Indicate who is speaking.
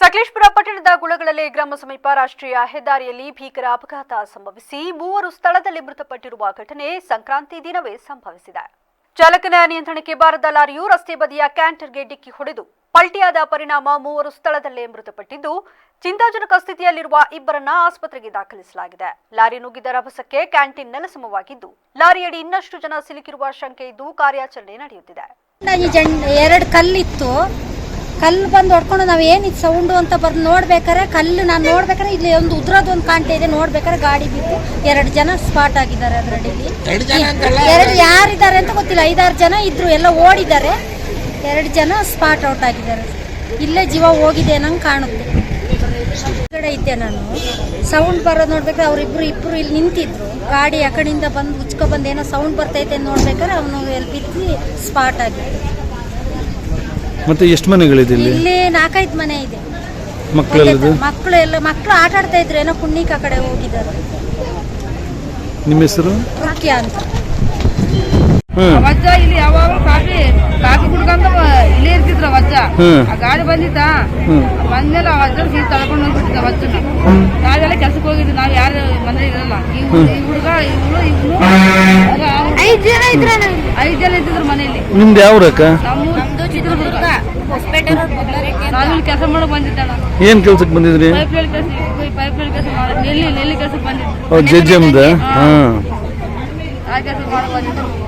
Speaker 1: ಸಕಲೇಶ್ಪುರ ಪಟ್ಟಣದ ಗುಳಗಳಲ್ಲಿ ಗ್ರಾಮ ಸಮೀಪ ರಾಷ್ಟ್ರೀಯ ಹೆದ್ದಾರಿಯಲ್ಲಿ ಭೀಕರ ಅಪಘಾತ ಸಂಭವಿಸಿ ಮೂವರು ಸ್ಥಳದಲ್ಲಿ ಮೃತಪಟ್ಟಿರುವ ಘಟನೆ ಸಂಕ್ರಾಂತಿ ದಿನವೇ ಸಂಭವಿಸಿದೆ. ಚಾಲಕನ ನಿಯಂತ್ರಣಕ್ಕೆ ಬಾರದ ಲಾರಿಯು ರಸ್ತೆ ಬದಿಯ ಕ್ಯಾಂಟರ್ಗೆ ಡಿಕ್ಕಿ ಹೊಡೆದು ಪಲ್ಟಿಯಾದ ಪರಿಣಾಮ ಮೂವರು ಸ್ಥಳದಲ್ಲೇ ಮೃತಪಟ್ಟಿದ್ದು, ಚಿಂತಾಜನಕ ಸ್ಥಿತಿಯಲ್ಲಿರುವ ಇಬ್ಬರನ್ನ ಆಸ್ಪತ್ರೆಗೆ ದಾಖಲಿಸಲಾಗಿದೆ. ಲಾರಿ ನುಗ್ಗಿದ ರಭಸಕ್ಕೆ ಕ್ಯಾಂಟೀನ್ ನೆಲಸಮವಾಗಿದ್ದು, ಲಾರಿಯಡಿ ಇನ್ನಷ್ಟು ಜನ ಸಿಲುಕಿರುವ ಶಂಕೆ ಇದ್ದು ಕಾರ್ಯಾಚರಣೆ ನಡೆಯುತ್ತಿದೆ.
Speaker 2: ಎರಡು ಕಲ್ಲಿತ್ತು. ಕಲ್ಲು ಬಂದು ಹೊಡ್ಕೊಂಡು ನಾವು ಏನಿದು ಸೌಂಡು ಅಂತ ಬರ್ದು ನೋಡ್ಬೇಕಾರೆ ಕಲ್ಲು ನಾನು ನೋಡ್ಬೇಕಾರೆ ಇಲ್ಲಿ ಒಂದು ಉದ್ರದ್ದು ಒಂದು ಕಾಂಟೆ ಇದೆ. ನೋಡ್ಬೇಕಾರೆ ಗಾಡಿ ಬಿದ್ದು ಎರಡು ಜನ ಸ್ಪಾಟ್ ಆಗಿದ್ದಾರೆ ಅದರಲ್ಲಿ ಎರಡು ಯಾರಿದ್ದಾರೆ ಅಂತ ಗೊತ್ತಿಲ್ಲ. ಐದಾರು ಜನ ಇದ್ರು ಎಲ್ಲ ಓಡಿದ್ದಾರೆ. ಎರಡು ಜನ ಸ್ಪಾಟ್ ಔಟ್ ಆಗಿದ್ದಾರೆ. ಇಲ್ಲೇ ಜೀವ ಹೋಗಿದೆ ನಂಗೆ ಕಾಣುತ್ತೆ. ಕಡೆ ಇದ್ದೆ ನಾನು. ಸೌಂಡ್ ಬರೋದು ನೋಡ್ಬೇಕಾದ್ರೆ ಅವರಿಬ್ರು ಇಬ್ರು ಇಲ್ಲಿ ನಿಂತಿದ್ರು. ಗಾಡಿ ಆ ಕಡೆಯಿಂದ ಬಂದು ಉಚ್ಕೊ ಬಂದು ಏನೋ ಸೌಂಡ್ ಬರ್ತೈತೆ ಅಂತ ನೋಡ್ಬೇಕಾದ್ರೆ ಅವನು ಎಲ್ಲಿ ಬಿದ್ದು ಸ್ಪಾಟ್ ಆಗಿತ್ತು
Speaker 3: ಮತ್ತೆ ಎಷ್ಟು ಮನೆಗಳಿದೆ ಇಲ್ಲಿ?
Speaker 2: ಇಲ್ಲಿ ನಾಲ್ಕೈದು ಮನೆ ಇದೆ.
Speaker 3: ಮಕ್ಕಳೆಲ್ಲದು
Speaker 2: ಮಕ್ಕಳು ಎಲ್ಲ ಮಕ್ಕಳು ಆಟ ಆಡ್ತಾ ಇದ್ರು ಏನೋ ಕುಣ್ಣಿಕ ಕಡೆ ಹೋಗಿದ್ದಾರೆ.
Speaker 3: ನಿಮ್ಮ ಹೆಸರು?
Speaker 2: ಮುಖ್ಯ ಅಂತ.
Speaker 4: ವಜ್ಜ ಇಲ್ಲಿ ಯಾವಾಗ ಕಾಫಿ ಕಾಫಿ ಕುಡ್ಕೊಂತ ಇಲ್ಲಿ ಇಲ್ಲೇ ಇರ್ತಿದ್ರ ವಜ್ಜ. ಆ ಗಾಡಿ
Speaker 3: ಬಂದಿದ್ದ.
Speaker 4: ಬಂದ್ಮೇಲೆ ಆ ವಜ್ರ ಸೀಟ್ ತಳ್ಕೊಂಡು ಹೋಗ್ಬಿಟ್ಟಿದ್ದ ವಜ್ಜನ ನಾವೆಲ್ಲ ಕೆಲ್ಸಕ್ಕೆ ಹೋಗಿದ್ವಿ ನಾವ್ ಯಾರು ಮನೆ ಇರಲ್ಲ. ಈ ಹುಡ್- ಈ ಹುಡುಗ ಇವಳು ಇವನು ಐದ್ ಜನ ಇದ್ರ ಐದ್ ಜನ ಇದ್ದಿದ್ರು ಮನೆಯಲ್ಲಿ.
Speaker 3: ನಿಮ್ದು ಯಾವ
Speaker 4: ನಮ್ಮ ಕೆಲಸ
Speaker 3: ಏನ್ ಕೆಲ್ಸಕ್ಕೆ ಬಂದಿದ್ರಿ?
Speaker 4: ಪೈಪ್ ಲೈನ್ ಕೆಲಸ ಪೈಪ್ ಲೈನ್ ಕೆಲಸ ಮಾಡಿ ನೆಲ್ಲಿ ನೆಲ್ಲಿ ಕೆಲಸಕ್ಕೆ ಬಂದಿದ್ದು.
Speaker 3: ಹಾ.
Speaker 4: ಆ ಕೆಲಸ ಬಂದಿದ್ದು.